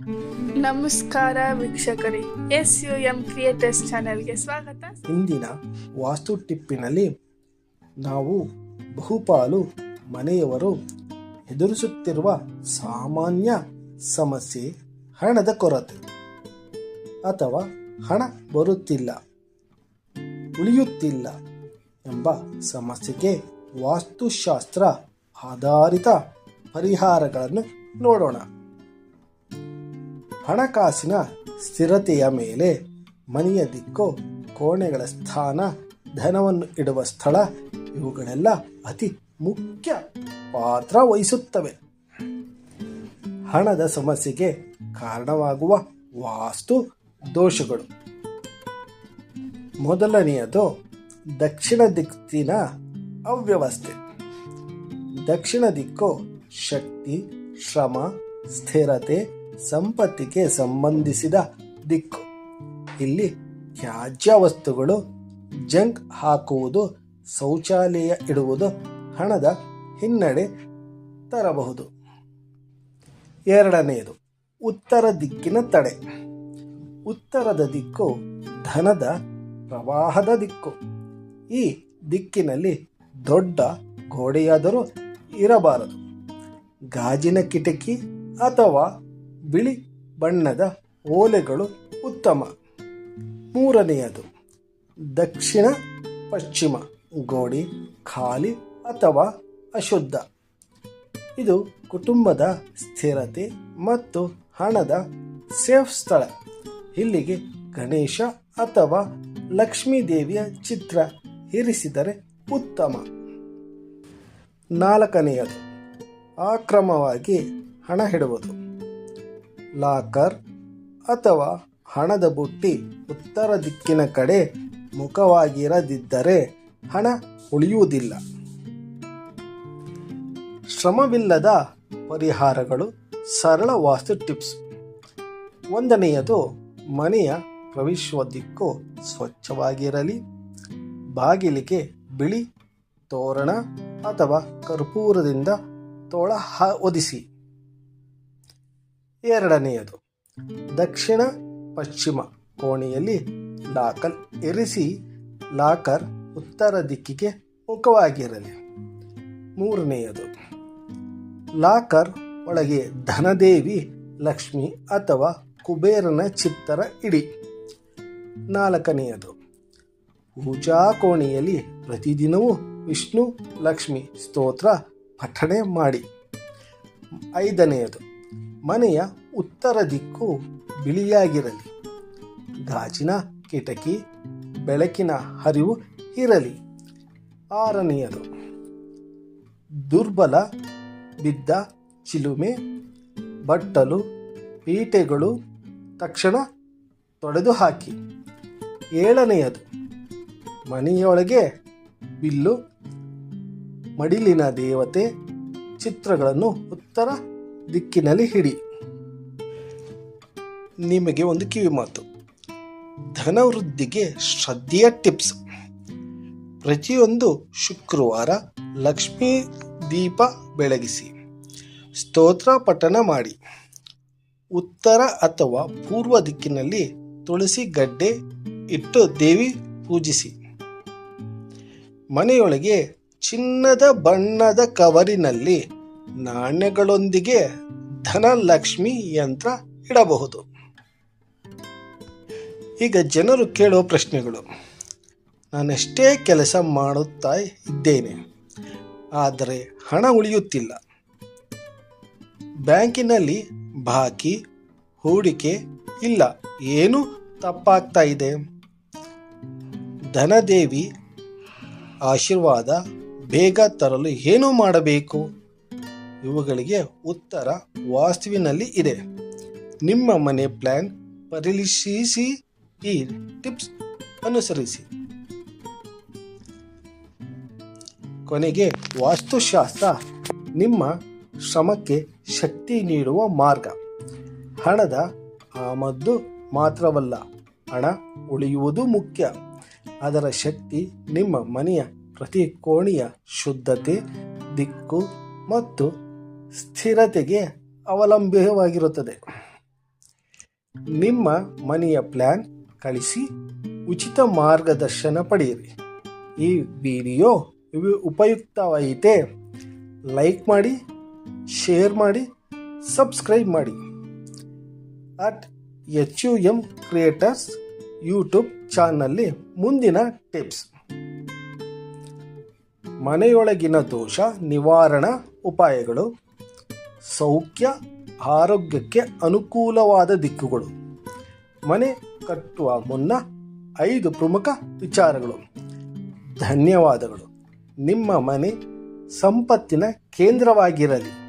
ನಮಸ್ಕಾರ ವೀಕ್ಷಕರೇ S you M creators ಚಾನೆಲ್ಗೆ ಸ್ವಾಗತ. ಇಂದಿನ ವಾಸ್ತು ಟಿಪ್ಪಿನಲ್ಲಿ ನಾವು ಬಹುಪಾಲು ಮನೆಯವರು ಎದುರಿಸುತ್ತಿರುವ ಸಾಮಾನ್ಯ ಸಮಸ್ಯೆ ಹಣದ ಕೊರತೆ ಅಥವಾ ಹಣ ಬರುತ್ತಿಲ್ಲ, ಉಳಿಯುತ್ತಿಲ್ಲ ಎಂಬ ಸಮಸ್ಯೆಗೆ ವಾಸ್ತುಶಾಸ್ತ್ರ ಆಧಾರಿತ ಪರಿಹಾರಗಳನ್ನು ನೋಡೋಣ. ಹಣಕಾಸಿನ ಸ್ಥಿರತೆಯ ಮೇಲೆ ಮನೆಯ ದಿಕ್ಕು ಕೋಣೆಗಳ ಸ್ಥಾನ, ಧನವನ್ನು ಇಡುವ ಸ್ಥಳ ಇವುಗಳೆಲ್ಲ ಅತಿ ಮುಖ್ಯ ಪಾತ್ರ ವಹಿಸುತ್ತವೆ. ಹಣದ ಸಮಸ್ಯೆಗೆ ಕಾರಣವಾಗುವ ವಾಸ್ತು ದೋಷಗಳು. ಮೊದಲನೆಯದು ದಕ್ಷಿಣ ದಿಕ್ಕಿನ ಅವ್ಯವಸ್ಥೆ. ದಕ್ಷಿಣ ದಿಕ್ಕು ಶಕ್ತಿ, ಶ್ರಮ, ಸ್ಥಿರತೆ ಸಂಪತ್ತಿಗೆ ಸಂಬಂಧಿಸಿದ ದಿಕ್ಕು. ಇಲ್ಲಿ ತ್ಯಾಜ್ಯ ವಸ್ತುಗಳು, ಜಂಕ್ ಹಾಕುವುದು, ಶೌಚಾಲಯ ಇಡುವುದು, ಹಣದ ಹಿನ್ನಡೆ ತರಬಹುದು. ಎರಡನೆಯದು, ಉತ್ತರ ದಿಕ್ಕಿನ ತಡೆ. ಉತ್ತರದ ದಿಕ್ಕು ಧನದ ಪ್ರವಾಹದ ದಿಕ್ಕು. ಈ ದಿಕ್ಕಿನಲ್ಲಿ ದೊಡ್ಡ ಗೋಡೆಯಾದರೂ ಇರಬಾರದು. ಗಾಜಿನ ಕಿಟಕಿ ಅಥವಾ ಬಿಳಿ ಬಣ್ಣದ ಓಲೆಗಳು ಉತ್ತಮ. ಮೂರನೆಯದು, ದಕ್ಷಿಣ ಪಶ್ಚಿಮ, ಗೋಡಿ, ಖಾಲಿ ಅಥವಾ ಅಶುದ್ಧ. ಇದು ಕುಟುಂಬದ ಸ್ಥಿರತೆ ಮತ್ತು ಹಣದ ಸೇಫ್ ಸ್ಥಳ. ಇಲ್ಲಿಗೆ ಗಣೇಶ ಅಥವಾ ಲಕ್ಷ್ಮೀ ದೇವಿಯ ಚಿತ್ರ ಇರಿಸಿದರೆ ಉತ್ತಮ. ನಾಲ್ಕನೆಯದು, ಆಕ್ರಮವಾಗಿ ಹಣ ಇಡುವುದು. ಲಾಕರ್ ಅಥವಾ ಹಣದ ಬುಟ್ಟಿ ಉತ್ತರ ದಿಕ್ಕಿನ ಕಡೆ ಮುಖವಾಗಿರದಿದ್ದರೆ ಹಣ ಉಳಿಯುವುದಿಲ್ಲ. ಶ್ರಮವಿಲ್ಲದ ಪರಿಹಾರಗಳು ಸರಳ ವಾಸ್ತು ಟಿಪ್ಸ್. ಒಂದನೆಯದು, ಮನೆಯ ಪ್ರವೇಶುವ ದಿಕ್ಕು ಸ್ವಚ್ಛವಾಗಿರಲಿ. ಬಾಗಿಲಿಗೆ ಬಿಳಿ ತೋರಣ ಅಥವಾ ಕರ್ಪೂರದಿಂದ ತೋಳ ಹ- ಹೊದಿಸಿ. ಎರಡನೆಯದು, ದಕ್ಷಿಣ ಪಶ್ಚಿಮ ಕೋಣೆಯಲ್ಲಿ ಲಾಕಲ್ ಇರಿಸಿ, ಲಾಕರ್ ಉತ್ತರ ದಿಕ್ಕಿಗೆ ಮುಖವಾಗಿರಲಿ. ಮೂರನೆಯದು, ಲಾಕರ್ ಒಳಗೆ ಧನದೇವಿ, ಲಕ್ಷ್ಮಿ ಅಥವಾ ಕುಬೇರನ ಚಿತ್ತರ ಇಡಿ. ನಾಲ್ಕನೆಯದು, ಪೂಜಾ ಕೋಣೆಯಲ್ಲಿ ಪ್ರತಿದಿನವೂ ವಿಷ್ಣು, ಲಕ್ಷ್ಮಿ ಸ್ತೋತ್ರ, ಪಠಣೆ ಮಾಡಿ. ಐದನೆಯದು ಮನೆಯ ಉತ್ತರ ದಿಕ್ಕು ಬಿಳಿಯಾಗಿರಲಿ. ಗಾಜಿನ ಕಿಟಕಿ ಬೆಳಕಿನ ಹರಿವು ಇರಲಿ. ಆರನೆಯದು, ದುರ್ಬಲ ಬಿದ್ದ ಚಿಲುಮೆ, ಬಟ್ಟಲು ಪೀಠೆಗಳು ತಕ್ಷಣ ತೊಡೆದು ಹಾಕಿ ಏಳನೆಯದು, ಮನೆಯೊಳಗೆ ಬಿಲ್ಲು, ಮಡಿಲಿನ ದೇವತೆ, ಚಿತ್ರಗಳನ್ನು ಉತ್ತರ ದಿಕ್ಕಿನಲ್ಲಿ ಹಿಡಿ. ನಿಮಗೆ ಒಂದು ಕಿವಿ ಮಾತು. ಧನವೃದ್ಧಿಗೆ ಶ್ರದ್ಧೆಯ ಟಿಪ್ಸ್. ಪ್ರತಿಯೊಂದು ಶುಕ್ರವಾರ ಲಕ್ಷ್ಮೀ ದೀಪ ಬೆಳಗಿಸಿ. ಸ್ತೋತ್ರ ಪಠನ ಮಾಡಿ. ಉತ್ತರ ಅಥವಾ ಪೂರ್ವ ದಿಕ್ಕಿನಲ್ಲಿ ತುಳಸಿ ಗಡ್ಡೆ ಇಟ್ಟು ದೇವಿ ಪೂಜಿಸಿ. ಮನೆಯೊಳಗೆ ಚಿನ್ನದ ಬಣ್ಣದ ಕವರಿನಲ್ಲಿ ನಾಣ್ಯಗಳೊಂದಿಗೆ ಧನಲಕ್ಷ್ಮಿ ಯಂತ್ರ ಇಡಬಹುದು. ಈಗ ಜನರು ಕೇಳುವ ಪ್ರಶ್ನೆಗಳು. ನಾನೆಷ್ಟೇ ಕೆಲಸ ಮಾಡುತ್ತಾ ಇದ್ದೇನೆ, ಆದರೆ ಹಣ ಉಳಿಯುತ್ತಿಲ್ಲ. ಬ್ಯಾಂಕಿನಲ್ಲಿ ಬಾಕಿ, ಹೂಡಿಕೆ ಇಲ್ಲ, ಏನು ತಪ್ಪಾಗ್ತಾ ಇದೆ? ಧನದೇವಿ ಆಶೀರ್ವಾದ ಬೇಗ ತರಲು ಏನು ಮಾಡಬೇಕು? ಇವುಗಳಿಗೆ ಉತ್ತರ ವಾಸ್ತುವಿನಲ್ಲಿ ಇದೆ. ನಿಮ್ಮ ಮನೆ ಪ್ಲಾನ್ ಪರಿಶೀಲಿಸಿ ಈ ಟಿಪ್ಸ್ ಅನುಸರಿಸಿ. ಕೊನೆಗೆ ವಾಸ್ತುಶಾಸ್ತ್ರ. ನಿಮ್ಮ ಶ್ರಮಕ್ಕೆ ಶಕ್ತಿ ನೀಡುವ ಮಾರ್ಗ. ಹಣದ ಆಮದ್ದು ಮಾತ್ರವಲ್ಲ, ಹಣ ಉಳಿಯುವುದು ಮುಖ್ಯ. ಅದರ ಶಕ್ತಿ ನಿಮ್ಮ ಮನೆಯ ಪ್ರತಿ ಕೋಣೆಯ ಶುದ್ಧತೆ, ದಿಕ್ಕು ಮತ್ತು ಸ್ಥಿರತೆಗೆ ಅವಲಂಬಿತವಾಗಿರುತ್ತದೆ. ನಿಮ್ಮ ಮನೆಯ ಪ್ಲ್ಯಾನ್ ಕಳಿಸಿ, ಉಚಿತ ಮಾರ್ಗದರ್ಶನ ಪಡೆಯಿರಿ. ಈ ವಿಡಿಯೋ ಉಪಯುಕ್ತವಾಯಿತೆ ಲೈಕ್ ಮಾಡಿ, ಶೇರ್ ಮಾಡಿ, ಸಬ್ಸ್ಕ್ರೈಬ್ ಮಾಡಿ. At H U M creators YouTube ಚಾನಲ್ಲಿ ಮುಂದಿನ ಟಿಪ್ಸ್. ಮನೆಯೊಳಗಿನ ದೋಷ ನಿವಾರಣಾ ಉಪಾಯಗಳು. ಸೌಖ್ಯ ಆರೋಗ್ಯಕ್ಕೆ ಅನುಕೂಲವಾದ ದಿಕ್ಕುಗಳು. ಮನೆ ಕಟ್ಟುವ ಮುನ್ನ ಐದು ಪ್ರಮುಖ ವಿಚಾರಗಳು. ಧನ್ಯವಾದಗಳು. ನಿಮ್ಮ ಮನೆ ಸಂಪತ್ತಿನ ಕೇಂದ್ರವಾಗಿರಲಿ.